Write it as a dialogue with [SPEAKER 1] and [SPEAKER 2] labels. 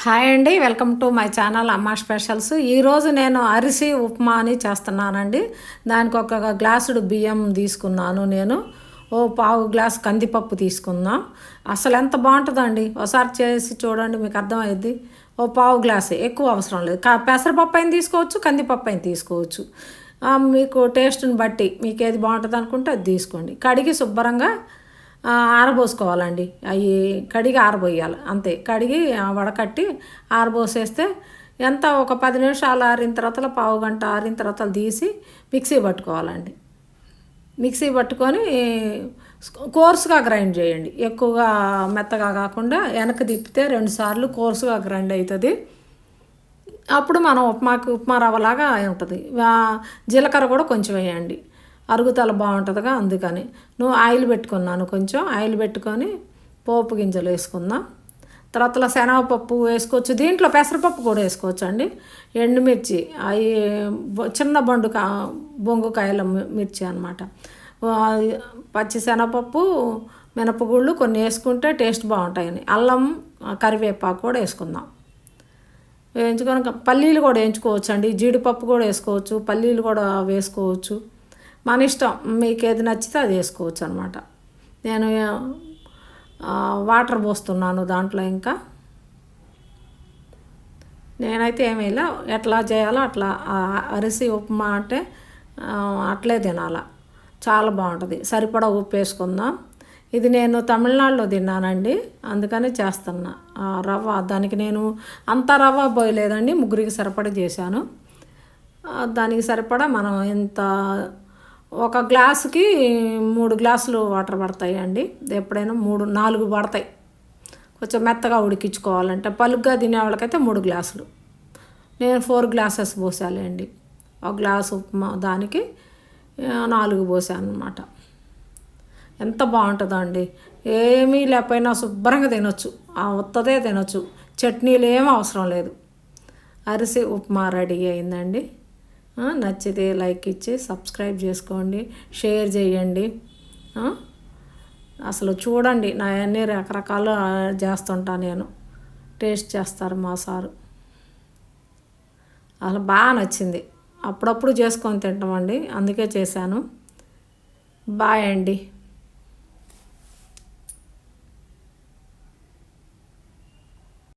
[SPEAKER 1] Hi అండి welcome to my channel Amma specials. ఈరోజు నేను అరిసి ఉప్మా అని చేస్తున్నానండి. దానికి ఒక గ్లాసుడు బియ్యం తీసుకున్నాను నేను. ఓ పావు గ్లాస్ కందిపప్పు తీసుకుందాం అసలు ఎంత బాగుంటుందండి? ఒకసారి చేసి చూడండి మీకు అర్థమైద్ది. ఓ పావు గ్లాస్ ఎక్కువ అవసరం లేదు. కా పెసరపప్పు అయిన తీసుకోవచ్చు కందిపప్పు అయిన తీసుకోవచ్చు. మీకు టేస్ట్ని బట్టి మీకు ఏది బాగుంటుంది అనుకుంటే అది తీసుకోండి. కడిగి శుభ్రంగా ఆరబోసుకోవాలండి. అవి కడిగి ఆరబోయాలి. అంతే. కడిగి వడకట్టి ఆరబోసేస్తే ఎంత? ఒక పది నిమిషాలు ఆరిన తర్వాత పావు గంట ఆరిన తర్వాత తీసి మిక్సీ పట్టుకోవాలండి. మిక్సీ పట్టుకొని కోర్సుగా గ్రైండ్ చేయండి. ఎక్కువగా మెత్తగా కాకుండా వెనక తిప్పితే రెండుసార్లు కోర్సుగా గ్రైండ్ అవుతుంది. అప్పుడు మనం ఉప్మాకి ఉప్మా రవ్వలాగా ఉంటుంది. జీలకర్ర కూడా కొంచెం వేయండి. అరుగుదల బాగుంటుందిగా అందుకని. నువ్వు ఆయిల్ పెట్టుకున్నాను కొంచెం ఆయిల్ పెట్టుకొని పోపు గింజలు వేసుకుందాం. తర్వాత శనగపప్పు వేసుకోవచ్చు. దీంట్లో పెసరపప్పు కూడా వేసుకోవచ్చు అండి ఎండుమిర్చి అవి చిన్న బండు కా బొంగుకాయల మిర్చి అనమాట పచ్చి శనగపప్పు మినపగుళ్ళు కొన్ని వేసుకుంటే టేస్ట్ బాగుంటాయని. అల్లం కరివేపాకు కూడా వేసుకుందాం. వేయించుకొని పల్లీలు కూడా వేయించుకోవచ్చు అండి జీడిపప్పు కూడా వేసుకోవచ్చు. పల్లీలు కూడా వేసుకోవచ్చు. మన ఇష్టం. మీకు ఏది నచ్చితే అది వేసుకోవచ్చు అనమాట నేను వాటర్ పోస్తున్నాను దాంట్లో ఇంకా. నేనైతే ఏమీ ఇలా ఎట్లా చేయాలో అట్లా అరిసి ఉప్మా అంటే అట్లే తినాల. చాలా బాగుంటుంది. సరిపడా ఉప్పు వేసుకుందాం. ఇది నేను తమిళనాడులో తిన్నానండి. అందుకని చేస్తున్నా. ఆ రవ్వ దానికి నేను అంత రవ్వ పోయలేదండి. ముగ్గురికి సరిపడా చేశాను. దానికి సరిపడా మనం ఇంత ఒక గ్లాసుకి మూడు గ్లాసులు వాటర్ పడతాయి అండి ఎప్పుడైనా మూడు నాలుగు పడతాయి. కొంచెం మెత్తగా ఉడికించుకోవాలంటే పలుగ్గా తినే వాళ్ళకైతే మూడు గ్లాసులు. నేను ఫోర్ గ్లాసెస్ పోసాలి అండి ఒక గ్లాసు ఉప్మా దానికి నాలుగు పోసాను అనమాట ఎంత బాగుంటుందో అండి ఏమీ లేకపోయినా శుభ్రంగా తినొచ్చు. ఆ ఉత్తదే తినొచ్చు. చట్నీలు ఏం అవసరం లేదు. అరిసి ఉప్మా రెడీ అయిందండి. నచ్చితే లైక్ ఇచ్చి సబ్స్క్రైబ్ చేసుకోండి షేర్ చేయండి. అసలు చూడండి నా అన్ని రకరకాలు చేస్తుంటా నేను. టేస్ట్ చేస్తారు మా సారు. అసలు బాగా నచ్చింది. అప్పుడప్పుడు చేసుకొని తింటామండి అందుకే చేశాను. బాయ్ అండి.